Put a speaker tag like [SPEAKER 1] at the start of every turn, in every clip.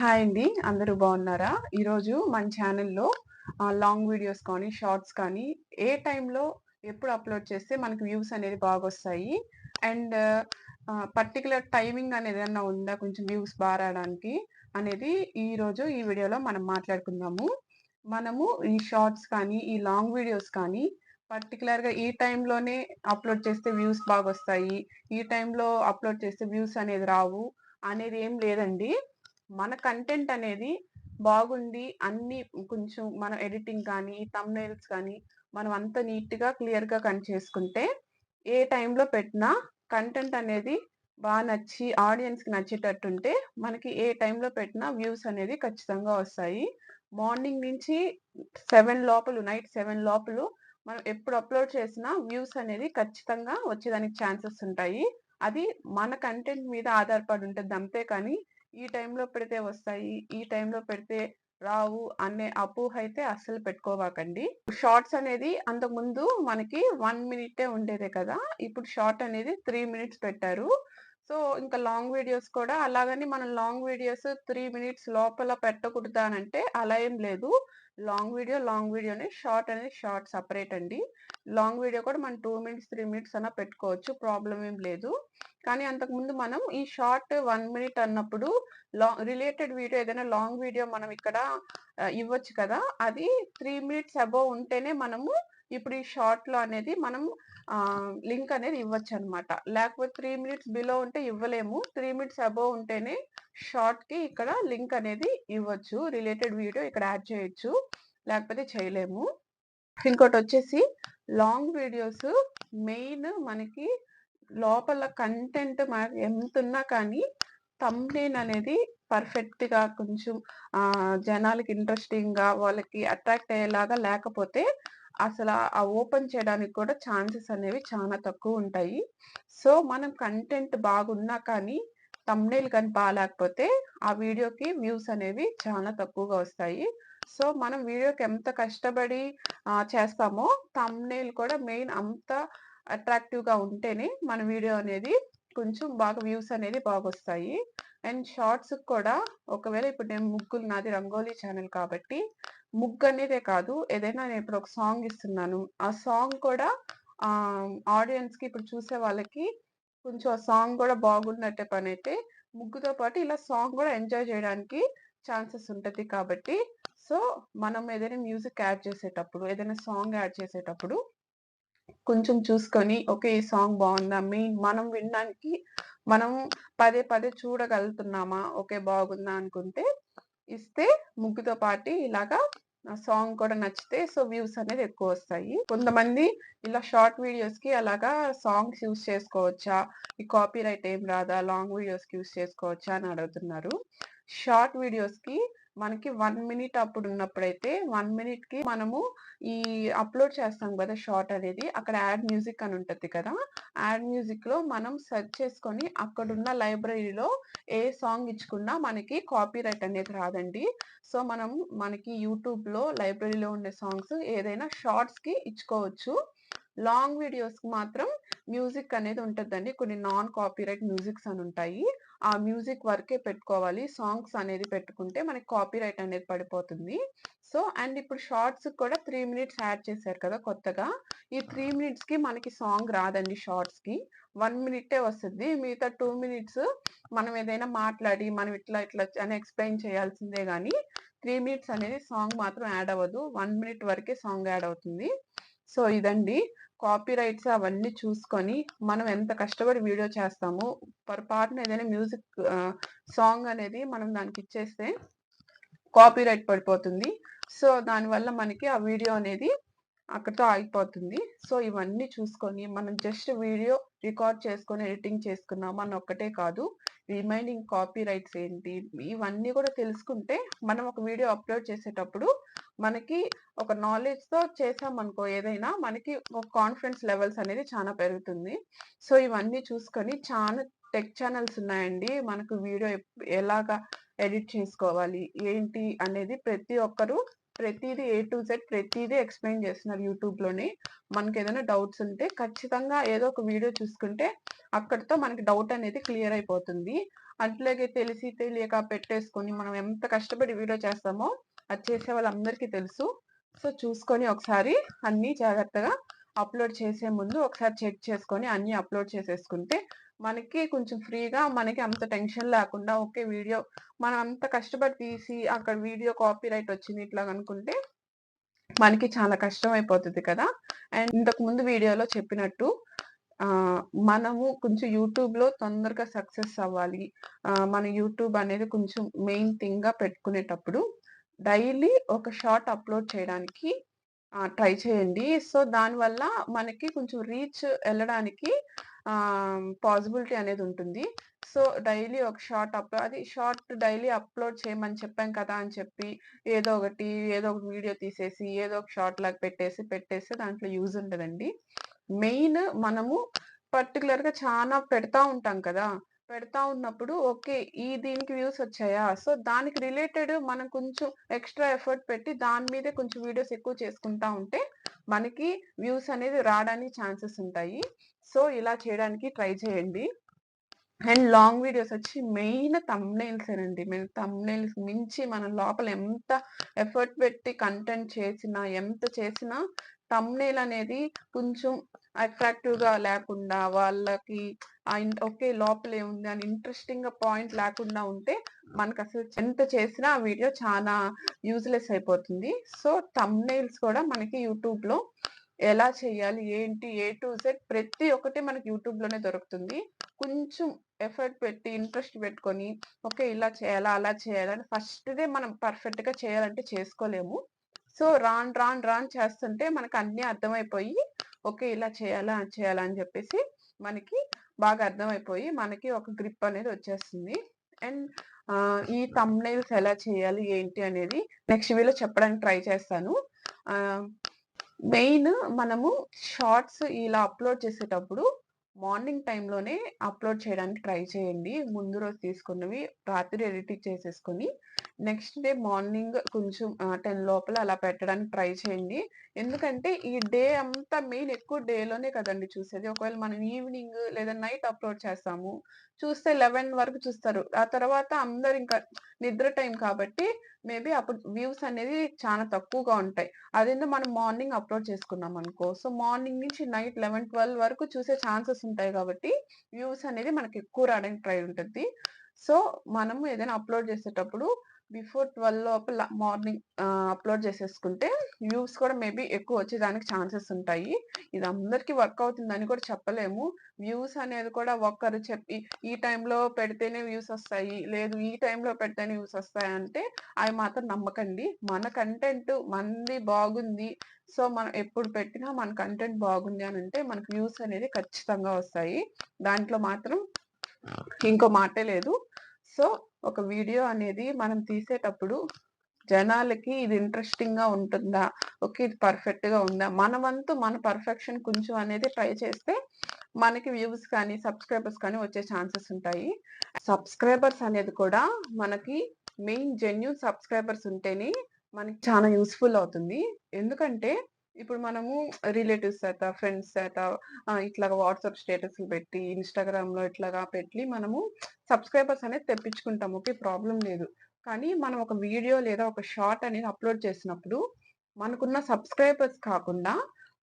[SPEAKER 1] Hi అండి. అందరూ బాగున్నారా? ఈరోజు మన ఛానల్లో లాంగ్ వీడియోస్ కానీ, షార్ట్స్ కానీ ఏ టైంలో ఎప్పుడు అప్‌లోడ్ చేస్తే మనకు వ్యూస్ అనేది బాగా వస్తాయి అండ్ పర్టికులర్ టైమింగ్ అనేది ఏదన్నా ఉందా కొంచెం వ్యూస్ బాగా రావడానికి అనేది ఈరోజు ఈ వీడియోలో మనం మాట్లాడుకుందాము. మనము ఈ షార్ట్స్ కానీ, ఈ లాంగ్ వీడియోస్ కానీ పర్టికులర్గా ఈ టైంలోనే అప్‌లోడ్ చేస్తే వ్యూస్ బాగా వస్తాయి ఈ టైంలో అప్‌లోడ్ చేస్తే వ్యూస్ అనేది రావు అనేది ఏం లేదండి. మన కంటెంట్ అనేది బాగుంది అన్నీ కొంచెం మన ఎడిటింగ్ కానీ, తమ్నైల్స్ కానీ మనం అంత నీట్‌గా, క్లియర్‌గా కన్ చేసుకుంటే ఏ టైంలో పెట్టినా కంటెంట్ అనేది బాగా నచ్చి ఆడియన్స్‌కి నచ్చేటట్టుంటే మనకి ఏ టైంలో పెట్టినా వ్యూస్ అనేది ఖచ్చితంగా వస్తాయి. మార్నింగ్ నుంచి సెవెన్ లోపల నైట్ సెవెన్ లోపల మనం ఎప్పుడు అప్‌లోడ్ చేసినా వ్యూస్ అనేది ఖచ్చితంగా వచ్చేదానికి ఛాన్సెస్ ఉంటాయి. అది మన కంటెంట్ మీద ఆధారపడి ఉంటుంది అంతే కానీ ఈ టైంలో పెడితే వస్తాయి, ఈ టైంలో పెడితే రావు అనే అపోహ అయితే అస్సలు పెట్టుకోవాకండి షార్ట్స్ అనేది అంతకుముందు మనకి వన్ మినిటే ఉండేదే కదా! ఇప్పుడు షార్ట్ అనేది త్రీ మినిట్స్ పెట్టారు. సో, ఇంకా లాంగ్ వీడియోస్ కూడా అలాగని మనం లాంగ్ వీడియోస్ త్రీ మినిట్స్ లోపల పెట్టకూడదానంటే అలా ఏం లేదు. లాంగ్ వీడియో, లాంగ్ వీడియోని షార్ట్ అనేది షార్ట్ సపరేట్ అండి. లాంగ్ వీడియో కూడా మనం టూ మినిట్స్, త్రీ మినిట్స్ అన్నా పెట్టుకోవచ్చు. ప్రాబ్లం ఏం లేదు. కానీ అంతకుముందు మనం ఈ షార్ట్ వన్ మినిట్ అన్నప్పుడు లాంగ్ రిలేటెడ్ వీడియో ఏదైనా లాంగ్ వీడియో మనం ఇక్కడ ఇవ్వచ్చు కదా! అది త్రీ మినిట్స్ అబోవ్ ఉంటేనే మనము ఇప్పుడు ఈ షార్ట్‌లో అనేది మనం లింక్ అనేది ఇవ్వచ్చు అనమాట లేకపోతే త్రీ మినిట్స్ బిలో ఉంటే ఇవ్వలేము. త్రీ మినిట్స్ అబోవ్ ఉంటేనే షార్ట్‌కి ఇక్కడ లింక్ అనేది ఇవ్వచ్చు. రిలేటెడ్ వీడియో ఇక్కడ యాడ్ చేయొచ్చు. లేకపోతే చేయలేము. ఇంకోటి వచ్చేసి లాంగ్ వీడియోస్ మెయిన్ మనకి లోపల కంటెంట్ మనకి ఎంతున్నా కానీ థంబ్‌నెయిల్ అనేది పర్ఫెక్ట్‌గా కొంచెం జనాలకి ఇంట్రెస్టింగ్‌గా వాళ్ళకి అట్రాక్ట్ అయ్యేలాగా లేకపోతే అసల ఆ ఓపెన్ చేయడానికి కూడా ఛాన్సెస్ అనేవి చాలా తక్కువ ఉంటాయి సో, మనం కంటెంట్ బాగున్నా కానీ థంబ్‌నెయిల్ కానీ బాలేకపోతే ఆ వీడియోకి వ్యూస్ అనేవి చాలా తక్కువగా వస్తాయి. సో, మనం వీడియోకి ఎంత కష్టపడి చేస్తామో థంబ్‌నెయిల్ కూడా మెయిన్ అంత అట్రాక్టివ్‌గా ఉంటేనే మన వీడియో అనేది కొంచెం బాగా వ్యూస్ అనేది బాగొస్తాయి. అండ్ షార్ట్స్‌కి కూడా ఒకవేళ ఇప్పుడు నేను ముగ్గులు నాది రంగోలీ ఛానల్ కాబట్టి ముగ్గు అనేదే కాదు ఏదైనా నేను ఇప్పుడు ఒక సాంగ్ ఇస్తున్నాను. ఆ సాంగ్ కూడా ఆడియన్స్‌కి ఇప్పుడు చూసే వాళ్ళకి కొంచెం ఆ సాంగ్ కూడా బాగున్నట్టే పనైతే ముగ్గుతో పాటు ఇలా సాంగ్ కూడా ఎంజాయ్ చేయడానికి ఛాన్సెస్ ఉంటుంది కాబట్టి సో, మనం ఏదైనా మ్యూజిక్ యాడ్ చేసేటప్పుడు, ఏదైనా సాంగ్ యాడ్ చేసేటప్పుడు కొంచెం చూసుకొని ఓకే. ఈ సాంగ్ బాగుందా మెయిన్ మనం వినడానికి మనం పదే పదే చూడగలుగుతున్నామా? ఓకే. బాగుందా? అనుకుంటే ఇస్తే ముగ్గుతో పాటు ఇలాగా నా సాంగ్ కూడా నచ్చితే సో, వ్యూస్ అనేది ఎక్కువ వస్తాయి కొంతమంది ఇలా షార్ట్ వీడియోస్‌కి అలాగా సాంగ్స్ యూస్ చేసుకోవచ్చా? ఈ కాపీ రైట్ ఏం రాదా? లాంగ్ వీడియోస్‌కి యూజ్ చేసుకోవచ్చా? అని అడుగుతున్నారు. షార్ట్ వీడియోస్‌కి మనకి వన్ మినిట్ అప్పుడు ఉన్నప్పుడైతే వన్ మినిట్‌కి మనము ఈ అప్‌లోడ్ చేస్తాం కదా షార్ట్ అనేది అక్కడ యాడ్ మ్యూజిక్ అని ఉంటుంది కదా! యాడ్ మ్యూజిక్‌లో మనం సెర్చ్ చేసుకొని అక్కడున్న లైబ్రరీలో ఏ సాంగ్ ఇచ్చుకున్నా మనకి కాపీరైట్ అనేది రాదండి. సో, మనం మనకి యూట్యూబ్‌లో లైబ్రరీలో ఉండే సాంగ్స్ ఏదైనా షార్ట్స్‌కి ఇచ్చుకోవచ్చు. లాంగ్ వీడియోస్‌కి మాత్రం మ్యూజిక్ అనేది ఉంటుందండి కొన్ని నాన్ కాపీరైట్ మ్యూజిక్స్ అని ఉంటాయి. ఆ మ్యూజిక్ వరకే పెట్టుకోవాలి. సాంగ్స్ అనేది పెట్టుకుంటే మనకి కాపీరైట్ అనేది పడిపోతుంది. సో, అండ్ ఇప్పుడు షార్ట్స్‌కి కూడా 3 మినిట్స్ యాడ్ చేశారు కదా! కొత్తగా. ఈ 3 మినిట్స్‌కి మనకి సాంగ్ రాదండి షార్ట్స్‌కి. 1 మినిట్టే వస్తది. మిగతా 2 మినిట్స్ మనం ఏదైనా మాట్లాడి మనం ఇట్లా ఇట్లా అని ఎక్స్‌ప్లెయిన్ చేయాల్సిందే గానీ 3 మినిట్స్ అనేది సాంగ్ మాత్రం యాడ్ అవ్వదు. 1 మినిట్ వరకే సాంగ్ యాడ్ అవుతుంది. సో, ఇదండి. కాపీ రైట్స్ అవన్నీ చూసుకొని మనం ఎంత కష్టపడి వీడియో చేస్తామో పొరపాటున ఏదైనా మ్యూజిక్ సాంగ్ అనేది మనం దానికి ఇచ్చేస్తే కాపీ రైట్ పడిపోతుంది. సో, దానివల్ల మనకి ఆ వీడియో అనేది అక్కడితో ఆగిపోతుంది. సో, ఇవన్నీ చూసుకొని మనం జస్ట్ వీడియో రికార్డ్ చేసుకొని ఎడిటింగ్ చేసుకున్నాం అని ఒక్కటే కాదు. రిమైనింగ్ కాపీరైట్స్ ఏంటి? ఇవన్నీ కూడా తెలుసుకుంటే మనం ఒక వీడియో అప్‌లోడ్ చేసేటప్పుడు మనకి ఒక నాలెడ్జ్‌తో చేసామనుకో ఏదైనా మనకి ఒక కాన్ఫిడెన్స్ లెవెల్స్ అనేది చాలా పెరుగుతుంది. సో, ఇవన్నీ చూసుకొని చాలా టెక్ ఛానల్స్ ఉన్నాయండి. మనకు వీడియో ఎలాగా ఎడిట్ చేసుకోవాలి? ఏంటి? అనేది ప్రతి ఒక్కరు ప్రతిదీ ఏ టు జెడ్ ప్రతిదీ ఎక్స్‌ప్లెయిన్ చేస్తున్నారు యూట్యూబ్‌లోనే. ఏదైనా డౌట్స్ ఉంటే ఖచ్చితంగా ఏదో ఒక వీడియో చూసుకుంటే అక్కడితో మనకి డౌట్ అనేది క్లియర్ అయిపోతుంది. అట్లాగే తెలిసి తెలియక పెట్టేసుకొని మనం ఎంత కష్టపడి వీడియో చేస్తామో అది చేసే వాళ్ళందరికీ తెలుసు సో చూసుకొని ఒకసారి అన్నీ జాగ్రత్తగా అప్లోడ్ చేసే ముందు ఒకసారి చెక్ చేసుకొని అన్నీ అప్లోడ్ చేసేసుకుంటే మనకి కొంచెం ఫ్రీగా మనకి అంత టెన్షన్ లేకుండా ఓకే వీడియో మనం అంత కష్టపడి తీసి అక్కడ వీడియో కాపీ రైట్ వచ్చింది ఇట్లా అనుకుంటే మనకి చాలా కష్టం అయిపోతుంది కదా. అండ్ ఇంతకు ముందు వీడియోలో చెప్పినట్టు మనము కొంచెం యూట్యూబ్లో తొందరగా సక్సెస్ అవ్వాలి. మన యూట్యూబ్ అనేది కొంచెం మెయిన్ థింగ్గా పెట్టుకునేటప్పుడు డైలీ ఒక షార్ట్ అప్లోడ్ చేయడానికి ట్రై చేయండి. సో దానివల్ల మనకి కొంచెం రీచ్ వెళ్ళడానికి పాసిబిలిటీ అనేది ఉంటుంది. సో డైలీ ఒక షార్ట్ అప్ అది షార్ట్ డైలీ అప్లోడ్ చేయమని చెప్పాం కదా అని చెప్పి ఏదో ఒకటి ఏదో ఒక వీడియో తీసేసి ఏదో ఒక షార్ట్ లాగా పెట్టేసి పెట్టేస్తే దాంట్లో యూజ్ ఉండదండి. మెయిన్ మనము పర్టికులర్గా చాలా పెడతా ఉంటాం కదా పెడతా ఉన్నప్పుడు ఓకే ఈ దీనికి వ్యూస్ వచ్చాయా? సో దానికి రిలేటెడ్ మనం కొంచెం ఎక్స్ట్రా ఎఫర్ట్ పెట్టి దాని మీదే కొంచెం వీడియోస్ ఎక్కువ చేసుకుంటా ఉంటే మనకి వ్యూస్ అనేది రావడానికి ఛాన్సెస్ ఉంటాయి. సో ఇలా చేయడానికి ట్రై చేయండి. అండ్ లాంగ్ వీడియోస్ వచ్చి మెయిన్ తమ్నైల్స్ అండి మేము తమ్నైల్స్ మించి మన లోపల ఎంత ఎఫర్ట్ పెట్టి కంటెంట్ చేసినా ఎంత చేసినా తమ్నైల్ అనేది కొంచెం అట్రాక్టివ్గా లేకుండా వాళ్ళకి ఆ ఓకే లోపల ఏముంది అని ఇంట్రెస్టింగ్గా పాయింట్ లేకుండా ఉంటే మనకు అసలు ఎంత చేసినా ఆ వీడియో చాలా యూజ్లెస్ అయిపోతుంది. సో తమ్నైల్స్ కూడా మనకి యూట్యూబ్లో ఎలా చేయాలి? ఏంటి? ఏ టు జెడ్ ప్రతి ఒక్కటి మనకి యూట్యూబ్లోనే దొరుకుతుంది. కొంచెం ఎఫర్ట్ పెట్టి ఇంట్రెస్ట్ పెట్టుకొని ఓకే ఇలా చేయాలా అలా చేయాలని ఫస్ట్ డే మనం పర్ఫెక్ట్గా చేయాలంటే చేసుకోలేము. సో రాన్ రాన్ రాన్ చేస్తుంటే మనకు అన్ని అర్థమైపోయి ఓకే ఇలా చేయాలా చేయాలా అని చెప్పేసి మనకి బాగా అర్థమైపోయి మనకి ఒక గ్రిప్ అనేది వచ్చేస్తుంది. అండ్ ఈ తమ్నైల్స్ ఎలా చేయాలి ఏంటి అనేది నెక్స్ట్ వీలో చెప్పడానికి ట్రై చేస్తాను. మెయిన్ మనము షార్ట్స్ ఇలా అప్లోడ్ చేసేటప్పుడు మార్నింగ్ టైంలోనే అప్లోడ్ చేయడానికి ట్రై చేయండి. ముందు రోజు తీసుకున్నవి రాత్రి ఎడిటింగ్ చేసేసుకొని నెక్స్ట్ డే మార్నింగ్ కొంచెం టెన్ లోపల అలా పెట్టడానికి ట్రై చేయండి. ఎందుకంటే ఈ డే అంతా మెయిన్ ఎక్కువ డేలోనే కదండి చూసేది. ఒకవేళ మనం ఈవినింగ్ లేదా నైట్ అప్లోడ్ చేస్తాము చూస్తే లెవెన్ వరకు చూస్తారు. ఆ తర్వాత అందరు ఇంకా నిద్ర టైం కాబట్టి మేబీ అప్పుడు వ్యూస్ అనేది చాలా తక్కువగా ఉంటాయి. అదేందో మనం మార్నింగ్ అప్లోడ్ చేసుకున్నాం అనుకో సో మార్నింగ్ నుంచి నైట్ లెవెన్ ట్వెల్వ్ వరకు చూసే ఛాన్సెస్ ఉంటాయి కాబట్టి వ్యూస్ అనేది మనకి ఎక్కువ రావడానికి ట్రై ఉంటుంది. సో మనము ఏదైనా అప్లోడ్ చేసేటప్పుడు బిఫోర్ ట్వెల్వ్ లోపల మార్నింగ్ అప్లోడ్ చేసేసుకుంటే వ్యూస్ కూడా మేబీ ఎక్కువ వచ్చేదానికి ఛాన్సెస్ ఉంటాయి. ఇది అందరికీ వర్క్ అవుతుందని కూడా చెప్పలేము. వ్యూస్ అనేది కూడా ఒక్కరు చెప్పి ఈ టైంలో పెడితేనే వ్యూస్ వస్తాయి లేదు ఈ టైంలో పెడితేనే వ్యూస్ వస్తాయి అంటే అవి మాత్రం నమ్మకండి. మన కంటెంట్ మంది బాగుంది. సో మనం ఎప్పుడు పెట్టినా మన కంటెంట్ బాగుంది అని అంటే మనకు వ్యూస్ అనేది ఖచ్చితంగా వస్తాయి. దాంట్లో మాత్రం ఇంకో మాటే లేదు. సో ఒక వీడియో అనేది మనం తీసేటప్పుడు జనాలకి ఇది ఇంట్రెస్టింగ్గా ఉంటుందా? ఓకే ఇది పర్ఫెక్ట్గా ఉందా? మన వంతు మన పర్ఫెక్షన్ కొంచెం అనేది ట్రై చేస్తే మనకి వ్యూస్ కానీ సబ్స్క్రైబర్స్ కానీ వచ్చే ఛాన్సెస్ ఉంటాయి. సబ్స్క్రైబర్స్ అనేది కూడా మనకి మెయిన్ జెన్యున్ సబ్స్క్రైబర్స్ ఉంటేనే మనకి చాలా యూస్ఫుల్ అవుతుంది. ఎందుకంటే ఇప్పుడు మనము రిలేటివ్స్ చేత ఫ్రెండ్స్ చేత ఇట్లాగా వాట్సాప్ స్టేటస్లు పెట్టి ఇన్స్టాగ్రామ్లో ఇట్లాగా పెట్టి మనము సబ్స్క్రైబర్స్ అనేది తెప్పించుకుంటాము. ఓకే ప్రాబ్లం లేదు. కానీ మనం ఒక వీడియో లేదా ఒక షార్ట్ అనేది అప్లోడ్ చేసినప్పుడు మనకున్న సబ్స్క్రైబర్స్ కాకుండా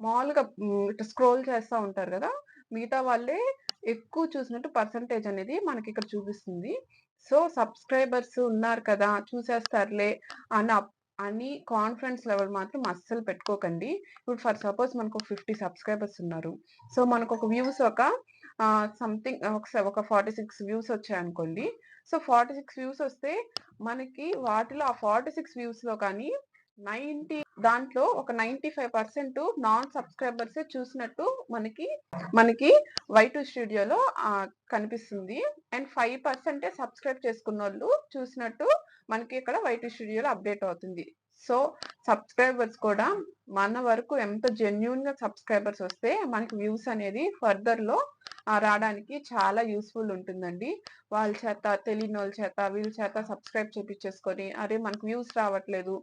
[SPEAKER 1] మామూలుగా ఇట్లా స్క్రోల్ చేస్తూ ఉంటారు కదా మిగతా వాళ్ళే ఎక్కువ చూసినట్టు పర్సంటేజ్ అనేది మనకి ఇక్కడ చూపిస్తుంది. సో సబ్స్క్రైబర్స్ ఉన్నారు కదా చూసేస్తారులే అని అప్- అని కాన్ఫిడెన్స్ లెవెల్ మాత్రం అస్సలు పెట్టుకోకండి. ఇప్పుడు ఫర్ సపోజ్ మనకు ఫిఫ్టీ సబ్స్క్రైబర్స్ ఉన్నారు. సో మనకు ఒక వ్యూస్ ఒక సంథింగ్ ఒక ఒక ఫార్టీ సిక్స్ వ్యూస్ వచ్చాయనుకోండి. సో ఫార్టీ సిక్స్ వ్యూస్ వస్తే మనకి వాటిలో ఆ ఫార్టీ సిక్స్ వ్యూస్లో కానీ నైన్టీ దాంట్లో ఒక ninety five percent non subscribers చూసినట్టు మనకి మనకి వై టూ స్టూడియోలో కనిపిస్తుంది. అండ్ ఫైవ్ పర్సెంటే సబ్స్క్రైబ్ చేసుకున్న వాళ్ళు చూసినట్టు మనకి ఇక్కడ వై స్టూడియోలో అప్డేట్ అవుతుంది. సో సబ్స్క్రైబర్స్ కూడా మన వరకు ఎంత జెన్యున్గా సబ్స్క్రైబర్స్ వస్తే మనకి వ్యూస్ అనేది ఫర్దర్లో రావడానికి చాలా యూస్ఫుల్ ఉంటుందండి వాళ్ళ చేత తెలియని వాళ్ళ చేత వీళ్ళ చేత సబ్స్క్రైబ్ చేపించేసుకొని అరే మనకు వ్యూస్ రావట్లేదు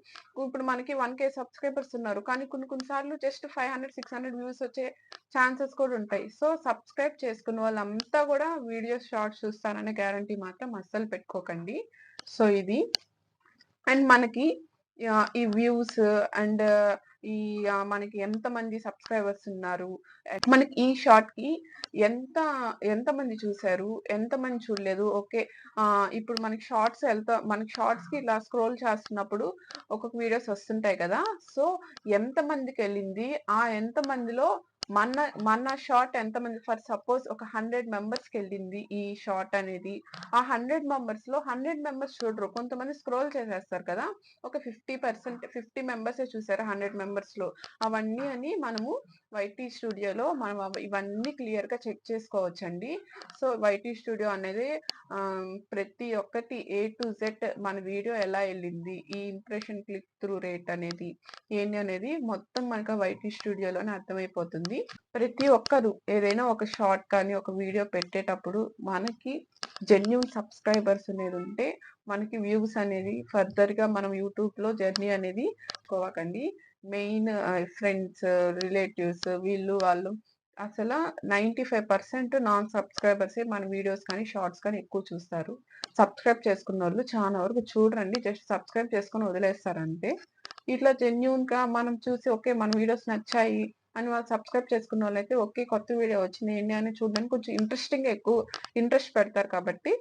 [SPEAKER 1] ఇప్పుడు మనకి వన్ కే సబ్స్క్రైబర్స్ ఉన్నారు కానీ కొన్ని కొన్నిసార్లు just five hundred six hundred views వచ్చే ఛాన్సెస్ కూడా ఉంటాయి. సో, సబ్స్క్రైబ్ చేసుకున్న వాళ్ళంతా కూడా వీడియోస్, షార్ట్స్ చూస్తారనే గ్యారంటీ మాత్రం అస్సలు పెట్టుకోకండి. సో, ఇది. అండ్ మనకి ఈ వ్యూస్ అండ్ ఈ మనకి మనకి ఎంతమంది సబ్స్క్రైబర్స్ ఉన్నారు. మనకి ఈ షార్ట్‌కి ఎంత ఎంతమంది చూసారు? ఎంతమంది చూడలేదు? ఓకే. ఇప్పుడు మనకి షార్ట్స్ వెళ్తా మనకి షార్ట్స్‌కి ఇలా స్క్రోల్ చేస్తున్నప్పుడు ఒక్కొక్క వీడియోస్ వస్తుంటాయి కదా! సో, ఎంతమందికెళ్ళింది? ఆ ఎంతమందిలో మన మన షార్ట్ ఎంతమంది ఫర్ సపోజ్ ఒక 100 మెంబర్స్‌కెళ్ళింది ఈ షార్ట్ అనేది. ఆ 100 మెంబర్స్‌లో 100 మెంబర్స్ చూడరు. కొంతమంది స్క్రోల్ చేసేస్తారు కదా! ఒక 50% 50 మెంబర్సే చూసారు 100 మెంబర్స్‌లో. అవన్నీ అని మనము వైటీ స్టూడియోలో మనం ఇవన్నీ క్లియర్‌గా చెక్ చేసుకోవచ్చండి. సో, వైటీ స్టూడియో అనేది ప్రతి ఒక్కటి ఏ టు జెడ్ మన వీడియో ఎలా వెళ్ళింది ఈ ఇంప్రెషన్ క్లిక్ త్రూ రేట్ అనేది ఏంటి అనేది మొత్తం మనకు వైటీ స్టూడియోలోనే అర్థమైపోతుంది. ప్రతి ఒక్కరు ఏదైనా ఒక షార్ట్ కానీ, ఒక వీడియో పెట్టేటప్పుడు మనకి జెన్యున్ సబ్స్క్రైబర్స్ అనేది ఉంటే మనకి వ్యూస్ అనేది ఫర్దర్‌గా మనం యూట్యూబ్‌లో జర్నీ అనేది కోవకండి. మెయిన్ ఫ్రెండ్స్, రిలేటివ్స్ వీళ్ళు వాళ్ళు అసలు నైంటీ ఫైవ్ పర్సెంట్ నాన్ సబ్స్క్రైబర్సే మన వీడియోస్ కానీ, షార్ట్స్ కానీ ఎక్కువ చూస్తారు. సబ్స్క్రైబ్ చేసుకున్న వాళ్ళు చాలా వరకు చూడరండి. జస్ట్ సబ్స్క్రైబ్ చేసుకొని వదిలేస్తారంటే ఇట్లా జెన్యూన్‌గా మనం చూసి ఓకే. మన వీడియోస్ నచ్చాయి అని వాళ్ళు సబ్స్క్రైబ్ చేసుకున్న వాళ్ళైతే ఓకే. కొత్త వీడియో వచ్చింది ఏంటి అని చూడడానికి కొంచెం ఇంట్రెస్టింగ్‌గా ఎక్కువ ఇంట్రెస్ట్ పెడతారు కాబట్టి,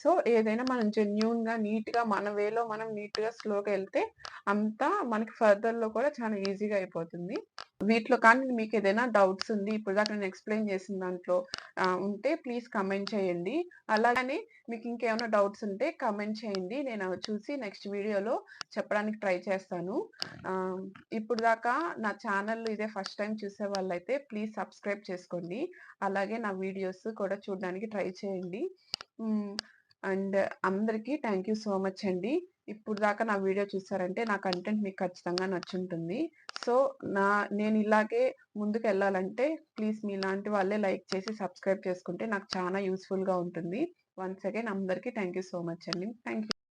[SPEAKER 1] సో, ఏదైనా మనం జెన్యూన్‌గా, నీట్‌గా మన వేలో మనం నీట్‌గా, స్లోగా వెళ్తే అంతా మనకి ఫర్దర్‌లో కూడా చాలా ఈజీగా అయిపోతుంది. వీటిలో కానీ మీకు ఏదైనా డౌట్స్ ఉంది. ఇప్పుడు దాకా నేను ఎక్స్‌ప్లెయిన్ చేసిన దాంట్లో ఉంటే ప్లీజ్ కమెంట్ చేయండి. అలాగని మీకు ఇంకేమైనా డౌట్స్ ఉంటే కమెంట్ చేయండి. నేను చూసి నెక్స్ట్ వీడియోలో చెప్పడానికి ట్రై చేస్తాను. ఇప్పుడు దాకా నా ఛానల్ ఇదే ఫస్ట్ టైం చూసే వాళ్ళైతే ప్లీజ్ సబ్స్క్రైబ్ చేసుకోండి. అలాగే నా వీడియోస్ కూడా చూడడానికి ట్రై చేయండి. అండ్ అందరికీ థ్యాంక్ యూ సో మచ్ అండి. ఇప్పుడు దాకా నా వీడియో చూసారంటే నా కంటెంట్ మీకు ఖచ్చితంగా నచ్చుంటుంది. సో, నా నేను ఇలాగే ముందుకు వెళ్ళాలంటే ప్లీజ్ మీలాంటి వాళ్ళే లైక్ చేసి సబ్స్క్రైబ్ చేసుకుంటే నాకు చాలా యూస్ఫుల్గా ఉంటుంది. వన్స్ అగైన్ అందరికీ థ్యాంక్ యూ సో మచ్ అండి. Thank you.